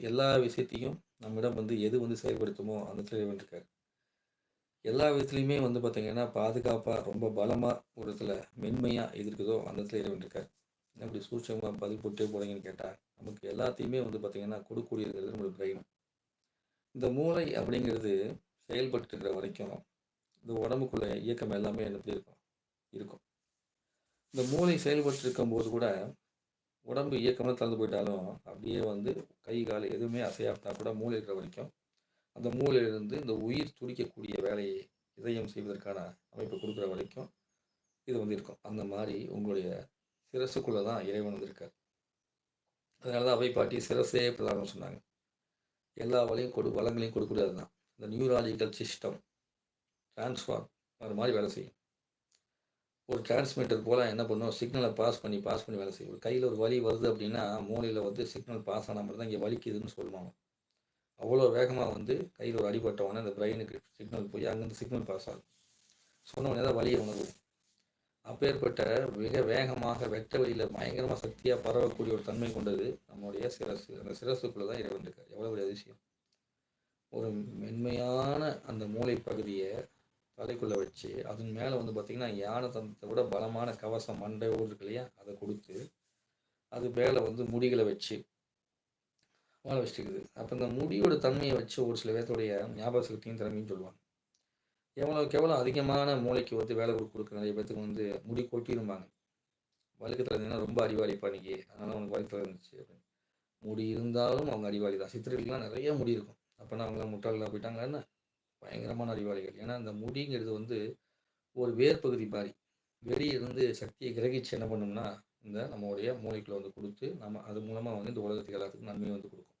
எல்லா விஷயத்தையும் நம்மிடம் வந்து எது வந்து செயல்படுத்துமோ அந்த இடத்துல இறைவன் இருக்கார். எல்லா விதத்துலையுமே வந்து பார்த்தீங்கன்னா பாதுகாப்பாக ரொம்ப பலமாக ஒரு இடத்துல மென்மையாக எது இருக்குதோ அந்த இடத்துல இறைவன் இருக்கார். என்ன இப்படி சூட்சமாக பதில் போட்டே போகிறீங்கன்னு கேட்டால் நமக்கு எல்லாத்தையுமே வந்து பார்த்தீங்கன்னா கொடுக்கக்கூடிய நம்மளுடைய பிரெயின் இந்த மூளை அப்படிங்கிறது செயல்பட்டு இருக்கிற வரைக்கும் இந்த உடம்புக்குள்ள இயக்கம் எல்லாமே என்ன இருக்கும். இருக்கும். இந்த மூளை செயல்பட்டு இருக்கும்போது கூட உடம்பு இயக்கமாக தளர்ந்து போயிட்டாலும் அப்படியே வந்து கை கால் எதுவுமே அசையாப்பிட்டா கூட மூளை இருக்கிற வரைக்கும் அந்த மூளையிலிருந்து இந்த உயிர் துடிக்கக்கூடிய வேலையை இதயம் செய்வதற்கான அமைப்பை கொடுக்குற வரைக்கும் இது வந்து இருக்கும். அந்த மாதிரி உங்களுடைய சிரசுக்குள்ளே தான் இறைவன் வந்திருக்கார். அதனால தான் அவை பாட்டி சிரசே பிரதானம் சொன்னாங்க. எல்லா வழியும் கொடு வளங்களையும் கொடுக்கூடாது தான் இந்த நியூராலஜிக்கல் சிஸ்டம் டிரான்ஸ்ஃபார்ம் அது மாதிரி வேலை செய்யும். ஒரு டிரான்ஸ்மிட்டர் போல் என்ன பண்ணும்? சிக்னலை பாஸ் பண்ணி பாஸ் பண்ணி வேலை செய்யும். ஒரு கையில் ஒரு வலி வருது அப்படின்னா மூளையில் வந்து சிக்னல் பாஸ் ஆனால் மட்டும் தான் இங்கே வலிக்குதுன்னு சொல்லுவாங்க. அவ்வளோ வேகமாக வந்து கையில் ஒரு அடிபட்டவொடனே அந்த பிரெயினுக்கு சிக்னல் போய் அங்கேருந்து சிக்னல் பாஸ் ஆகும் சொன்னவொடனே தான் வலியை உணர்வு அப்பேற்பட்ட மிக வேகமாக வெட்ட வழியில் பயங்கரமாக சக்தியாக பரவக்கூடிய ஒரு தன்மை கொண்டது நம்மளுடைய சிரசு. அந்த சிரசுக்குள்ளே தான் இறைவன் இருக்கார். எவ்வளோ பெரிய அதிசயம். ஒரு மென்மையான அந்த மூளை பகுதியை தலைக்குள்ளே வச்சு அதன் மேலே வந்து பார்த்திங்கன்னா யானை தந்தத்தை விட பலமான கவசம் மண்டை ஊர் இருக்கு இல்லையா? அதை கொடுத்து அது மேலே வந்து முடிகளை வச்சு வாழ வச்சுருக்குது அப்போ இந்த முடியோட தன்மையை வச்சு ஒரு சில பேர்த்துடைய ஞாபக சக்தியும் திறமையும் சொல்லுவாங்க. எவ்வளோக்கு எவ்வளோ அதிகமான மூளைக்கு வந்து வேலை கொடுக்க கொடுக்குற நிறைய பேர்த்துக்கு வந்து முடி கொட்டியிருப்பாங்க வழுக்கத்தில் இருந்தீங்கன்னா ரொம்ப அறிவாளி பண்ணிக்கு அதனால் அவனுக்கு வழுக்கத்தில் இருந்துச்சு அப்படின்னு. முடி இருந்தாலும் அவங்க அறிவாளி தான். சித்திரைகள்லாம் நிறைய முடி இருக்கும். அப்போனா அவங்களாம் முட்டாளில் போயிட்டாங்கன்னா பயங்கரமான அறிவாளிகள். ஏன்னா அந்த முடிங்கிறது வந்து ஒரு வேர்பகுதி மாதிரி. வெளியே சக்தியை கிரகிச்சு என்ன பண்ணோம்னா இந்த நம்மளுடைய மூளைக்குள்ள வந்து கொடுத்து நம்ம அது மூலமாக வந்து இந்த உலகத்துக்கு எல்லாத்துக்கும் நன்மையை வந்து கொடுக்கும்.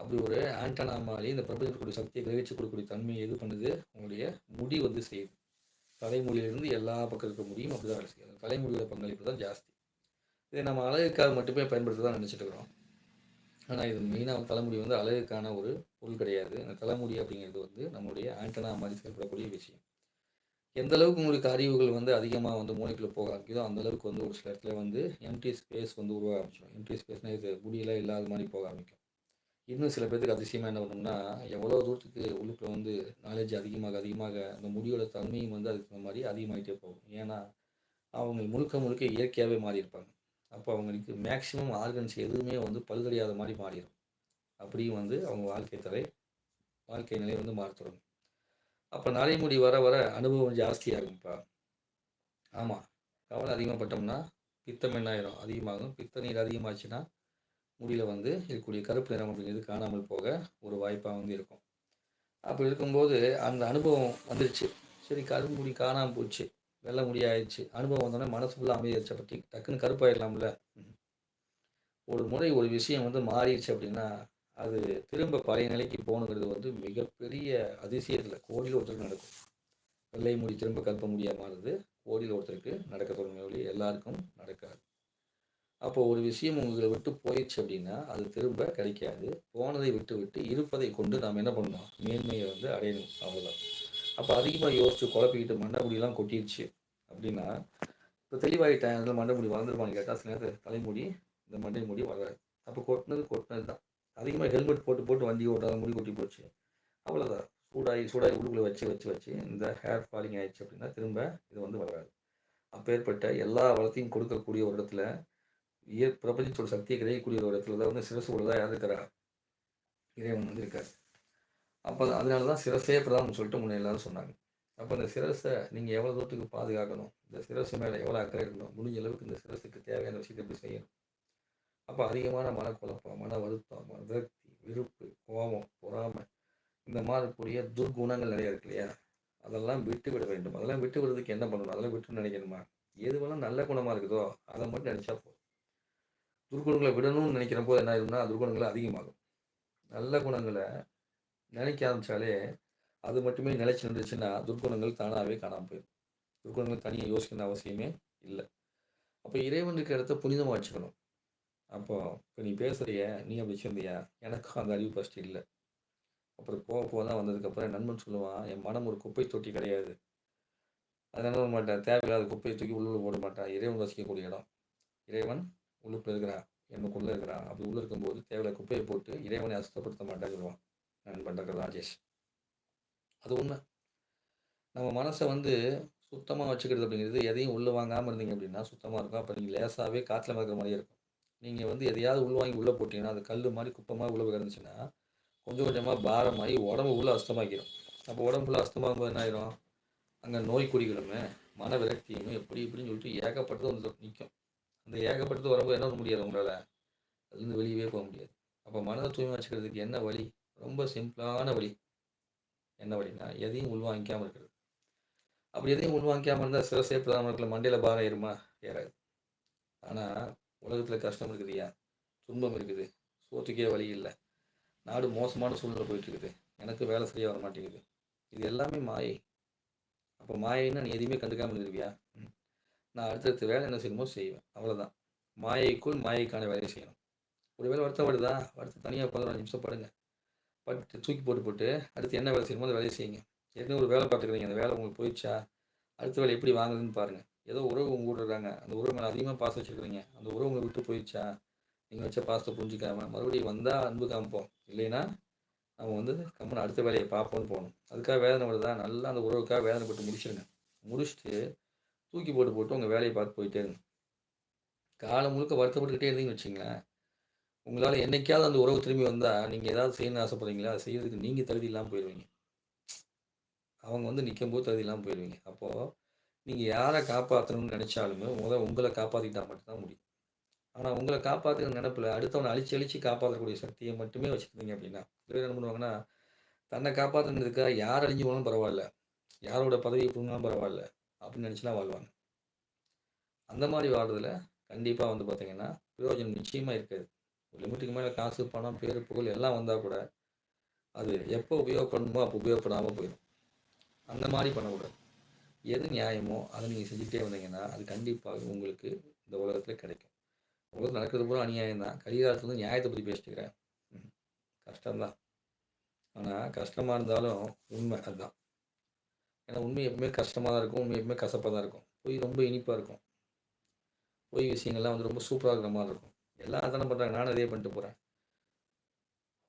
அப்படி ஒரு ஆண்டனா மாதிரி இந்த பிரபஞ்சத்துக்குரிய சக்தியை கிரகிச்சு கொடுக்கக்கூடிய தன்மையை எது பண்ணுது? உங்களுடைய முடி வந்து செய்யுது தலைமொழியிலிருந்து எல்லா பக்கம் இருக்க முடியும் அப்படி தான் வேலை செய்யும். தலைமொழியோட பங்களிப்பு தான் ஜாஸ்தி. இதை நம்ம அழகுக்காக மட்டுமே பயன்படுத்த தான் நினச்சிட்டு இருக்கிறோம். ஆனால் இது மெயினாக தலைமுடி வந்து அழகுக்கான ஒரு பொருள் கிடையாது. அந்த தலைமுடி அப்படிங்கிறது வந்து நம்மளுடைய ஆண்டனா மாதிரி செயல்படக்கூடிய விஷயம். எந்த அளவுக்கு உங்களுக்கு அறிவுகள் வந்து அதிகமாக வந்து மூளைக்குள்ளே போக ஆரம்பிக்குதோ அந்த அளவுக்கு வந்து ஒரு சில இடத்துல வந்து எம்டி ஸ்பேஸ் வந்து உருவாக ஆரம்பிச்சிடும். எம்டி ஸ்பேஸ்னால் இது முடியெல்லாம் இல்லாத மாதிரி போக ஆரம்பிக்கும். இன்னும் சில பேருக்கு அதிசயமாக என்ன பண்ணணும்னா எவ்வளோ தூரத்துக்கு உள்ளுக்குள்ள வந்து நாலேஜ் அதிகமாக அதிகமாக அந்த முடியோட தன்மையும் வந்து அதுக்கு தகுந்த மாதிரி அதிகமாகிட்டே போகும். ஏன்னா அவங்க முழுக்க முழுக்க இயற்கையாகவே மாறி இருப்பாங்க அப்போ அவங்களுக்கு மேக்சிமம் ஆர்கன்ஸ் எதுவுமே வந்து பழுதடையாத மாதிரி மாறிடும். அப்படியும் வந்து அவங்க வாழ்க்கை தலை வாழ்க்கை நிலை வந்து மாற அப்போ நடைமுடி வர வர அனுபவம் ஜாஸ்தியாகும்ப்பா ஆமாம் கவலை அதிகமாகப்பட்டோம்னா பித்தம் என்னாயிரும் அதிகமாகும். பித்த நீர் அதிகமாச்சுன்னா முடியில் வந்து இருக்கக்கூடிய கருப்பு நிறம் அப்படிங்கிறது காணாமல் போக ஒரு வாய்ப்பாக வந்து இருக்கும். அப்படி இருக்கும்போது அந்த அனுபவம் வந்துருச்சு. சரி கருப்பு முடி காணாமல் போச்சு. வெள்ளை முடி ஆயிடுச்சு அனுபவம் வந்தோடனே மனசு ஃபுல்லாக அமைதியாச்சு பற்றி டக்குன்னு கருப்பாயிடலாம்ல. ஒரு முறை ஒரு விஷயம் வந்து மாறிடுச்சு அப்படின்னா அது திரும்ப பழைய நிலைக்கு போகணுங்கிறது வந்து மிகப்பெரிய அதிசயத்தில் கோடியில் ஒருத்தருக்கு நடக்கும். வெள்ளை முடி திரும்ப கருப்ப முடியாமல் மாறுது. கோடியில் ஒருத்தருக்கு நடக்க தொடங்கிய வழி எல்லாருக்கும் நடக்காது. அப்போ ஒரு விஷயம் உங்களை விட்டு போயிடுச்சு அப்படின்னா அது திரும்ப கிடைக்காது. போனதை விட்டு விட்டு இருப்பதை கொண்டு நாம் என்ன பண்ணணும்? மேன்மையை வந்து அடையணும். அவ்வளோதான் அப்போ அதிகமாக யோசிச்சு குழப்பிக்கிட்டு மண்டை முடியெல்லாம் கொட்டிடுச்சு அப்படின்னா இப்போ தெளிவாயிட்டேன். அதில் மண்டை முடி வளர்ந்துருப்பான்னு கேட்டால் சில நேரத்தில் தலைமுடி இந்த மண்டை முடி வளராது. அப்போ கொட்டினது கொட்டினது தான் அதிகமாக ஹெல்மெட் போட்டு போட்டு வண்டி ஓட்டாத முடி கொட்டி போச்சு. அவ்வளோதான் சூடாகி சூடாகி உள்ளுக்குள்ளே வச்சு வச்சு வச்சு இந்த ஹேர் ஃபாலிங் ஆயிடுச்சு அப்படின்னா திரும்ப இது வந்து வராது அப்பேற்பட்ட எல்லா வளத்தையும் கொடுக்கக்கூடிய ஒரு இடத்துல இயற் பிரபஞ்சத்தோட சக்தியை கிடைக்கக்கூடிய ஒரு இடத்துல தான் வந்து சிரசு தான் யார் இறைவன் வந்து இருக்கார் அப்போ அதனால தான் சிரசே பிரதானம் சொல்லிட்டு முன்னே எல்லாரும் சொன்னாங்க. அப்போ இந்த சிரசை நீங்கள் எவ்வளோ தூரத்துக்கு பாதுகாக்கணும்? இந்த சிரசு மேலே எவ்வளோ அக்கறை இருக்கணும்? முடிஞ்ச அளவுக்கு இந்த சிரசுக்கு தேவையான விஷயத்தை எப்படி செய்யணும்? அப்போ அதிகமான மனக்குழப்பம் மன வருத்தம் விரக்தி விருப்பு கோபம் பொறாமை இந்த மாதிரி கூடிய துர்குணங்கள் நிறைய இருக்கு இல்லையா? அதெல்லாம் விட்டு விட வேண்டும். அதெல்லாம் விட்டு விடுறதுக்கு என்ன பண்ணணும்? அதெல்லாம் விட்டு நினைக்கணுமா? எதுவெல்லாம் நல்ல குணமாக இருக்குதோ அதை மட்டும் நினச்சா போதும். துர்குணங்களை விடணும்னு நினைக்கிற போது என்ன ஆயிரும்னா துர்குணங்கள் அதிகமாகும். நல்ல குணங்களை நினைக்க ஆரம்பித்தாலே அது மட்டுமே நிலைச்சு நின்றுச்சுன்னா துர்க்குணங்கள் தானாகவே காணாமல் போயிடும். துர்க்குணங்கள் தனியாக யோசிக்கணும் அவசியமே இல்லை. அப்போ இறைவன் இருக்கிற இடத்த புனிதமாக வச்சுக்கணும். அப்போ இப்போ நீ பேசுகிறிய நீ அப்படி வச்சிருந்தியா? எனக்கும் அந்த அறிவு ஃபஸ்ட்டு இல்லை. அப்புறம் போக போக தான் வந்ததுக்கப்புறம் நண்பன் சொல்லுவான் என் மனம் ஒரு குப்பை தொட்டி கிடையாது. அதனால மாட்டேன். தேவையில்லாத குப்பையை தூக்கி உள்ளுக்குள்ள போட மாட்டான். இறைவன் வசிக்கக்கூடிய இடம். இறைவன் உள்ளுக்குள்ளே இருக்கிறான். என்னக்குள்ளே இருக்கிறான். அப்படி உள்ளே இருக்கும்போது தேவையில்ல குப்பையை போட்டு இறைவனை அசுத்தப்படுத்த மாட்டேன் சொல்லுவான். நண்பன் டாக்டர் ராஜேஷ். அது உண்மை. நம்ம மனசை வந்து சுத்தமாக வச்சுக்கிறது அப்படிங்கிறது எதையும் உள்ளே வாங்காமல் இருந்தீங்க அப்படின்னா சுத்தமாக இருக்கும். அப்போ நீங்கள் லேசாகவே காற்றுல மறக்கிற மாதிரியே இருக்கும். நீங்கள் வந்து எதையாவது உள் வாங்கி உள்ளே போட்டிங்கன்னா அது கல் மாதிரி குப்பமாக உள்ளே கிடந்துச்சுன்னா கொஞ்சம் கொஞ்சமாக பாரமாகி உடம்பு உள்ளே அஸ்தமாக்கிடும் அப்போ உடம்புல அஸ்தமாகும் போது என்ன ஆயிரும்? அங்கே நோய் குடிகளுமே மன விரக்தியுமே எப்படி இப்படின்னு சொல்லிட்டு ஏகப்பட்டது வந்து நிற்கும் அந்த ஏகப்பட்டது வரும்போது என்ன பண்ண முடியாது உங்களால்? அதுலேருந்து வெளியவே போக முடியாது. அப்போ மனதை தூய்மை வச்சுக்கிறதுக்கு என்ன வழி? ரொம்ப சிம்பிளான வழி. என்ன வழினா எதையும் உள்வாங்கிக்காமல் இருக்கிறது. அப்படி எதையும் உள்வாங்கிக்காமல் இருந்தால் சிரசே பிரதானத்தில் மண்டையில் பாரம் ஏறுமா? ஏறாது. ஆனால் உலகத்தில் கஷ்டம் இருக்குது ஏன் துன்பம் இருக்குது. சோத்துக்கே வழி இல்லை. நாடு மோசமான சூழ்நிலை போயிட்டு இருக்குது எனக்கு வேலை சரியாக வர மாட்டேங்குது. இது எல்லாமே மாயை. அப்போ மாயைன்னா நீ எதையுமே கண்டுக்காமல் இருந்திருக்கியா? ம். நான் அடுத்தடுத்த வேலை என்ன செய்யணுமோ செய்வேன். அவ்வளோதான் மாயைக்குள் மாயைக்கான வேலையை செய்யணும். ஒரு வேலை வருத்தம் வருதா வருத்தம் தனியாக பதினஞ்சு நிமிஷம் படுங்க. பட்டு தூக்கி போட்டு போட்டு அடுத்து என்ன வேலை செய்யணுமோ அந்த வேலையை செய்யுங்க. ஏற்கனவே ஒரு வேலை பார்த்துக்கிறீங்க அந்த வேலை உங்களுக்கு போயிடுச்சா? அடுத்த வேலை எப்படி வாங்குதுன்னு பாருங்கள் ஏதோ உறவு உங்க கூட இருக்காங்க. அந்த உறவு மேலே அதிகமாக பாசம் வச்சுருக்கிறீங்க அந்த உறவு உங்களை விட்டு போயிடுச்சா? நீங்கள் வச்ச பாசத்தை புரிஞ்சுக்காம மறுபடியும் வந்தால் அன்பு காமிப்போம். இல்லைன்னா நம்ம வந்து கம்மன் அடுத்த வேலையை பார்ப்போம்னு போகணும். அதுக்காக வேதனை வருதா நல்லா அந்த உறவுக்காக வேதனைப்பட்டு முடிச்சிருங்க. முடிச்சுட்டு தூக்கி போட்டு போட்டு உங்கள் வேலையை பார்த்து போயிட்டே இருங்க. காலம் முழுக்க வருத்தப்பட்டுக்கிட்டே இருந்தீங்கன்னு வச்சுங்களேன் உங்களால் என்னைக்காவது அந்த உறவு திரும்பி வந்தால் நீங்கள் ஏதாவது செய்யணும்னு ஆசைப்படுறீங்களா? அதை செய்யறதுக்கு நீங்கள் தகுதி இல்லாமல் போயிடுவீங்க. அவங்க வந்து நிற்கும்போது தகுதி இல்லாமல் போயிடுவீங்க. அப்போது நீங்கள் யாரை காப்பாற்றணும்னு நினச்சாலுமே முதல் உங்களை காப்பாற்றிக்கிட்டா மட்டும்தான் முடியும். ஆனால் உங்களை காப்பாற்றுற நினப்பில் அடுத்தவனை அழிச்சு அழிச்சு காப்பாற்றக்கூடிய சக்தியை மட்டுமே வச்சுருந்தீங்க அப்படின்னா சில என்ன பண்ணுவாங்கன்னா தன்னை காப்பாற்றுனதுக்காக யார் அழிஞ்சு போனாலும் பரவாயில்ல. யாரோட பதவி போனாலும் பரவாயில்ல அப்படின்னு நினச்சிலாம் வாழ்வாங்க. அந்த மாதிரி வாழ்றதுல கண்டிப்பாக வந்து பார்த்தீங்கன்னா பிரயோஜனம் நிச்சயமாக இருக்காது. லிமிட்டுக்கு மேலே காசு பணம் பேர் புகழ் எல்லாம் வந்தால் கூட அது எப்போ உபயோகப்படணுமோ அப்போ உபயோகப்படாமல் போயிடும். அந்த மாதிரி பண்ணக்கூடாது. எது நியாயமோ அதை நீங்கள் செஞ்சுட்டே வந்தீங்கன்னா அது கண்டிப்பாக உங்களுக்கு இந்த உலகத்தில் கிடைக்கும். உலகத்தில் நடக்கிறது பூரா அநியாயம் தான். கலிகாலத்தில் வந்து நியாயத்தை பற்றி பேசிட்டுக்கிறேன் கஷ்டம்தான் ஆனால் கஷ்டமாக இருந்தாலும் உண்மை அதுதான். ஏன்னா உண்மை எப்பவுமே கஷ்டமாக தான் இருக்கும். உண்மை எப்பவுமே கசப்பாக தான் இருக்கும். போய் ரொம்ப இனிப்பாக இருக்கும். போய் விஷயங்கள்லாம் வந்து ரொம்ப சூப்பராக இருக்கிற மாதிரி இருக்கும். எல்லாம் தானே பண்ணுறாங்க நானும் அதே பண்ணிட்டு போகிறேன்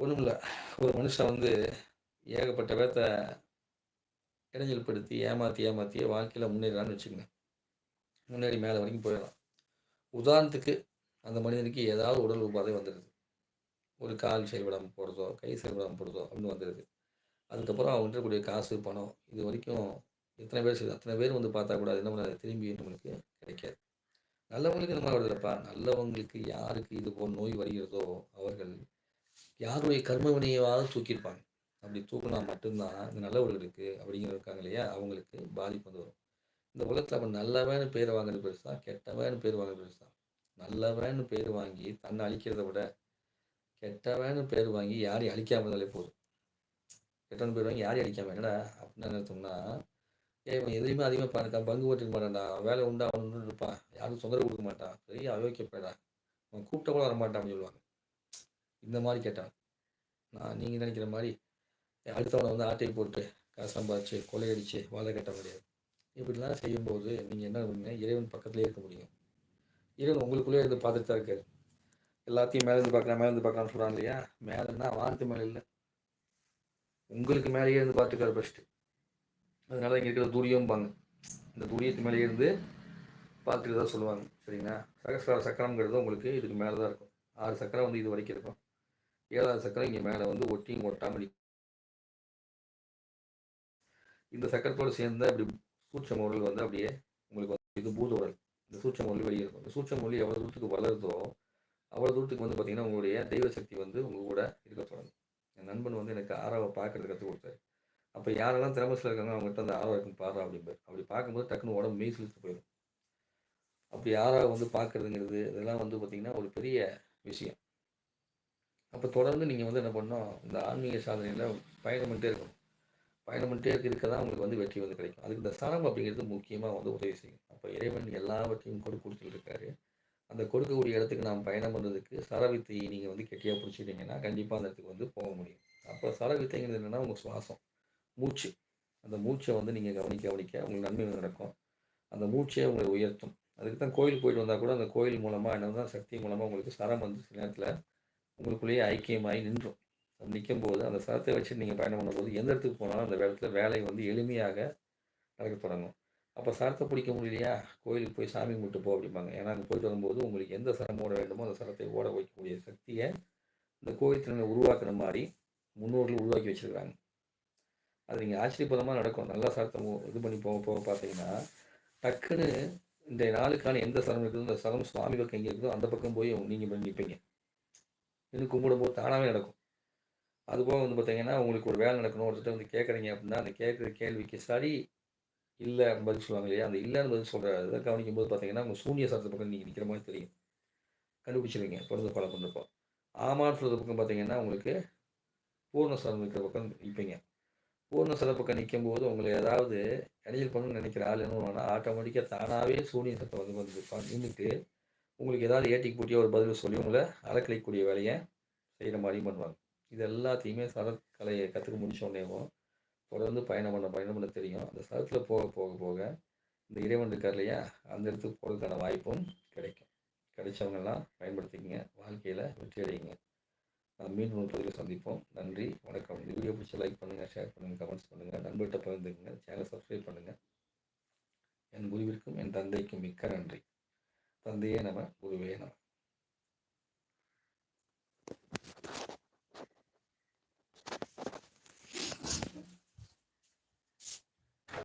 ஒன்றும் இல்லை. ஒரு மனுஷன் வந்து ஏகப்பட்ட பேர்த்த இடைஞ்சல் படுத்தி ஏமாற்றி ஏமாற்றி வாழ்க்கையில் முன்னேறான்னு வச்சுக்கோங்க. முன்னேறி மேலே வரைக்கும் போயிடலாம். உதாரணத்துக்கு அந்த மனிதனுக்கு ஏதாவது உடல் உபாதை வந்துடுது ஒரு கால் செயல்படாமல் போகிறதோ கை செயல்படாமல் போகிறதோ அப்படின்னு வந்துடுது அதுக்கப்புறம் அவங்ககிட்ட இருக்கக்கூடிய காசு பணம் இது வரைக்கும் எத்தனை பேர் செய்யுது அத்தனை பேர் வந்து பார்த்தா கூட அது என்ன திரும்பி நம்மளுக்கு கிடைக்காது. நல்லவங்களுக்கு இந்த மாதிரி வருதுலப்பா நல்லவங்களுக்கு யாருக்கு இது போல் நோய் வருகிறதோ அவர்கள் யாருடைய கர்ம வினையாவது தூக்கியிருப்பாங்க. அப்படி தூக்கினா மட்டும்தான் இந்த நல்லவர்களுக்கு அப்படிங்கிற இருக்காங்க இல்லையா? அவங்களுக்கு பாதிப்பு வந்து வரும். இந்த உலகத்தில் அவன் நல்லவன்னு பேர் வாங்குறது பெருசா கெட்டவன்னு பேர் வாங்குறது பெருசா? நல்லவன்னு பேர் வாங்கி தன்னை அழிக்கிறத விட கெட்டவன்னு பேர் வாங்கி யாரையும் அழிக்காம இருந்தாலே போதும். கெட்டவன் பேர் வாங்கி யாரையும் அழிக்காம என்னடா அப்படின்னு நினைத்தோம்னா ஏ ஏன் இவன் எதுலையுமே அதிகமாக பாருக்கான் பங்கு போட்டுக்க மாட்டான்டா. வேலை உண்டா அவன் இருப்பான். யாரும் தொந்தரவு கொடுக்க மாட்டான். பெரிய அயோக்கியப்படா. அவன் கூப்பிட்ட கூட வரமாட்டான்னு சொல்லுவாங்க. இந்த மாதிரி கேட்டான். நான் நீங்கள் நினைக்கிற மாதிரி அடுத்தவனை வந்து ஆட்டை போட்டு காசு சம்பாதிச்சு கொள்ளையடிச்சு வாழை கட்ட முடியாது. இப்படிலாம் செய்யும்போது நீங்கள் என்ன பண்ணுங்க இறைவன் பக்கத்துலேயே இருக்க முடியும். இறைவன் உங்களுக்குள்ளே இருந்து பார்த்துட்டு தான் இருக்காரு. எல்லாத்தையும் மேலேருந்து பார்க்கலாம் மேலேருந்து பார்க்கலாம்னு சொல்கிறான் இல்லையா? மேலேன்னா வானத்து மேலே இல்லை. உங்களுக்கு மேலேயே இருந்து பார்த்துக்காரு ஃபஸ்ட்டு அதனால இங்கே இருக்கிற துரியம்பாங்க இந்த தூரியத்து மேலே இருந்து பார்த்துட்டு தான் சொல்லுவாங்க சரிங்களா? சகசிர சக்கரம்ங்கிறது உங்களுக்கு இதுக்கு மேலே தான் இருக்கும். ஆறு சக்கரம் வந்து இது வரைக்கும் இருக்கும். ஏழாவது சக்கரம் இங்கே மேலே வந்து ஒட்டியும் ஒட்டாமல் இந்த சக்கரத்தோடு சேர்ந்த இப்படி சூட்ச உடல் வந்து அப்படியே உங்களுக்கு வந்து இது பூத உடல் இந்த சூட்ச உடல் வெளியே இருக்கும். இந்த சூட்ச உடல் எவ்வளோ தூரத்துக்கு வளருதோ அவ்வளோ தூரத்துக்கு வந்து பார்த்தீங்கன்னா உங்களுடைய தெய்வ சக்தி வந்து உங்கள் கூட இருக்க தொடங்கும். என் நண்பன் வந்து எனக்கு ஆறாவை பார்க்கறது கற்றுக் கொடுத்தாரு. அப்போ யாரெல்லாம் திறமசில் இருக்காங்க அவங்ககிட்ட அந்த ஆரோக்கியம் இருக்கும் பாரு அப்படிம்பார் அப்படி பார்க்கும்போது டக்குன்னு உடம்பு மெய் போயிடும் அப்படி யாராக வந்து பார்க்கறதுங்கிறது இதெல்லாம் வந்து பார்த்திங்கன்னா ஒரு பெரிய விஷயம். அப்போ தொடர்ந்து நீங்கள் வந்து என்ன பண்ணணும் இந்த ஆன்மீக சாதனையில் பயணம் பண்ணிட்டே இருக்கணும். பயணம் பண்ணிட்டே இருக்க இருக்க தான் உங்களுக்கு வந்து வெற்றி வந்து கிடைக்கும். அதுக்கு இந்த சரம் அப்படிங்கிறது முக்கியமாக வந்து உதவி செய்யும். அப்போ இறைவன் எல்லாவற்றையும் கொடு கொடுத்துட்டு இருக்காரு அந்த கொடுக்கக்கூடிய இடத்துக்கு நாம் பயணம் பண்ணுறதுக்கு சரவித்தை நீங்கள் வந்து கெட்டியாக பிடிச்சிட்டிங்கன்னா கண்டிப்பாக அந்த இடத்துக்கு வந்து போக முடியும். அப்போ சரவித்தைங்கிறது என்னென்னா உங்கள் சுவாசம். மூச்சு. அந்த மூச்சை வந்து நீங்கள் கவனிக்க கவனிக்க உங்களுக்கு நன்மை நடக்கும். அந்த மூச்சே உங்களை உயர்த்தும். அதுக்கு தான் கோயிலுக்கு போயிட்டு வந்தால் கூட அந்த கோயில் மூலமாக என்ன தான் சக்தி மூலமாக உங்களுக்கு சரம் வந்து சில நேரத்தில் உங்களுக்குள்ளேயே ஐக்கியமாகி நின்றும். அது நிற்கும்போது அந்த சரத்தை வச்சு நீங்கள் பயணம் பண்ணும்போது எந்த இடத்துக்கு போனாலும் அந்த இடத்துல வேலை வந்து எளிமையாக நடக்க தொடங்கும். அப்போ சரத்தை பிடிக்க முடியலையா? கோயிலுக்கு போய் சாமி கும்பிட்டு போ அப்படிம்பாங்க. ஏன்னா அங்கே போயிட்டு வரும்போது உங்களுக்கு எந்த சரம் ஓட வேண்டுமோ அந்த சரத்தை ஓட வைக்கக்கூடிய சக்தியை இந்த கோயில் திறனை உருவாக்குற மாதிரி முன்னோர்கள் உருவாக்கி வச்சுருக்காங்க அது நீங்கள் ஆச்சரியப்பதமாக நடக்கும். நல்லா சரத்தை இது பண்ணி போக போக பார்த்தீங்கன்னா டக்குன்னு இந்த நாளுக்கான எந்த சரம் இருக்குதோ அந்த சரம் சுவாமி பக்கம் எங்கே இருக்குதோ அந்த பக்கம் போய் நீங்கள் போய் நிற்பீங்க இன்னும் கும்பிடும்போது தானாகவே நடக்கும். அதுபோக வந்து பார்த்தீங்கன்னா உங்களுக்கு ஒரு வேலை நடக்கணும் ஒருத்தர் வந்து கேட்குறீங்க அப்படின்னா அந்த கேட்குற கேள்விக்கு சரி இல்லை அப்படின்னு பதில் சொல்லுவாங்க இல்லையா? அந்த இல்லைன்னு பதில் சொல்கிற இதை கவனிக்கும் போது பார்த்தீங்கன்னா உங்கள் சூன்ய சரத்து பக்கம் நீங்கள் நிற்கிற மாதிரி தெரியும். கண்டுபிடிச்சிருவீங்க தொடர்ந்து பழம் பண்ணுறப்போ ஆமான்னு சொல்கிற பக்கம் பார்த்தீங்கன்னா உங்களுக்கு பூர்ண சரம் இருக்கிற பக்கம் நிற்பீங்க பூர்ண சிறப்புக்கு நிற்கும் போது உங்களை ஏதாவது இடையில் பண்ணணும்னு நினைக்கிற ஆள் என்ன பண்ணுவாங்கன்னா ஆட்டோமேட்டிக்காக தானாகவே சூனியத்தை வந்து வந்து நின்றுட்டு உங்களுக்கு ஏதாவது ஏட்டிக்கு போட்டியோ ஒரு பதில் சொல்லி உங்களை அலக்கழிக்கக்கூடிய வேலையை செய்கிற மாதிரியும் பண்ணுவாங்க. இது எல்லாத்தையுமே சரக்கலையை கற்றுக்க முடிச்சோடனேவும் தொடர்ந்து பயணம் பண்ண பயணம் பண்ண தெரியும். அந்த சரத்தில் போக போக போக இந்த இறைவன் இருக்கார் இல்லையா அந்த இடத்துக்கு போகிறதுக்கான வாய்ப்பும் கிடைக்கும். கிடைச்சவங்கெல்லாம் பயன்படுத்திக்கங்க. வாழ்க்கையில் வெற்றி அடையுங்க. மீண்டும் ஒரு பதிவில் சந்திப்போம். நன்றி வணக்கம். இந்த வீடியோ பிடிச்ச லைக் பண்ணுங்கள் ஷேர் பண்ணுங்கள் கமெண்ட்ஸ் பண்ணுங்கள் நண்பர்கிட்ட பகிர்ந்துக்குங்க சேனலை சப்ஸ்கிரைப் பண்ணுங்கள் என் குருவிற்கும் என் தந்தைக்கும் மிக்க நன்றி. தந்தையே நம குருவே நம.